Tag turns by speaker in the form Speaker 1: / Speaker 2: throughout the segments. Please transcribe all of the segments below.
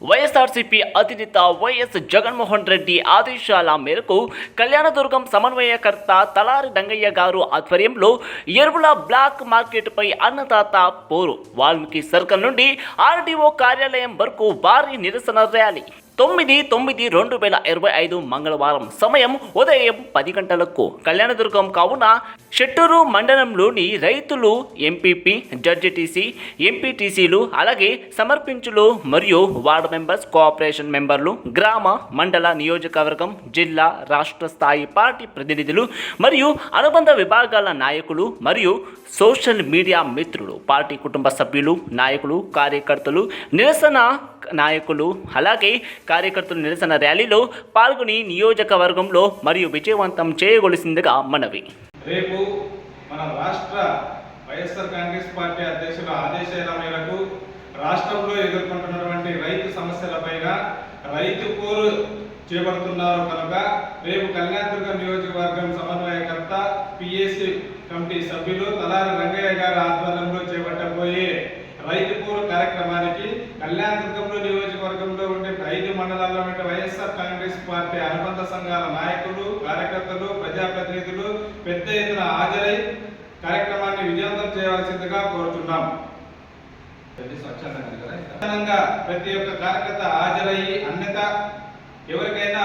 Speaker 1: వైఎస్ఆర్సీపీ అధినేత వైఎస్ జగన్మోహన్ రెడ్డి ఆదేశాల మేరకు కళ్యాణదుర్గం సమన్వయకర్త తలారి రంగయ్య గారు ఆధ్వర్యంలో ఎరువుల బ్లాక్ మార్కెట్పై అన్నదాత పోరు వాల్మీకి సర్కిల్ నుండి ఆర్డీఓ కార్యాలయం వరకు భారీ నిరసన ర్యాలీ. తొమ్మిది తొమ్మిది రెండు వేల ఇరవై ఐదు మంగళవారం సమయం ఉదయం పది గంటలకు కళ్యాణదుర్గం కావున షెట్టూరు మండలంలోని రైతులు ఎంపీపీ జడ్జిటీసీ ఎంపీటీసీలు అలాగే సమర్పించులు మరియు వార్డు మెంబర్స్ కోఆపరేషన్ మెంబర్లు గ్రామ మండల నియోజకవర్గం జిల్లా రాష్ట్ర స్థాయి పార్టీ ప్రతినిధులు మరియు అనుబంధ విభాగాల నాయకులు మరియు సోషల్ మీడియా మిత్రులు పార్టీ కుటుంబ సభ్యులు నాయకులు కార్యకర్తలు నిరసన నాయకులు. అలాగే కార్యకర్తలు నిరసన ర్యాలీలో పాల్గొని నియోజకవర్గంలో మరియు విజయవంతం చేయగొలిసిందిగా మనవి.
Speaker 2: రేపు మన రాష్ట్ర వైఎస్ఆర్ కాంగ్రెస్ పార్టీ అధ్యక్షుల ఆదేశాల మేరకు రాష్ట్రంలో ఎదుర్కొంటున్నటువంటి రైతు సమస్యలపైన రైతు పోరు చేపడుతున్నారు కనుక రేపు కళ్యాణదుర్గం నియోజకవర్గం సమన్వయకర్త పిఎస్సి కమిటీ సభ్యులు తలారి రంగయ్య గారి ఆధ్వర్యంలో చేపట్టబోయే రైతు పోరు కార్యక్రమానికి కళ్యాణదుర్గంలో నియోజకవర్గంలో ఉండే ఐదు మండలాల్లో ఉండే వైఎస్ఆర్ కాంగ్రెస్ పార్టీ అనుబంధ సంఘాల నాయకులు కార్యకర్తలు ప్రజాప్రతినిధులు పెద్ద ఎత్తున హాజరై కార్యక్రమాన్ని విజయవంతం చేయవలసిందిగా కోరుతున్నాం. స్వచ్ఛందంగా ప్రతి ఒక్క కార్యకర్త హాజరయ్యి అన్యత ఎవరికైనా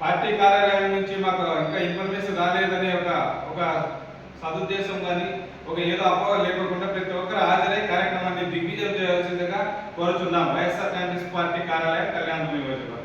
Speaker 2: పార్టీ కార్యాలయం నుంచి మాకు ఇంకా ఇన్ఫర్మేషన్ రాలేదనే ఒక ఒక సదుద్దేశం కానీ ఒక ఏదో అపోహ లేకుండా ప్రతి ఒక్కరు హాజరై కార్యక్రమం पार्टी कार्यालय कल्याण दुनिया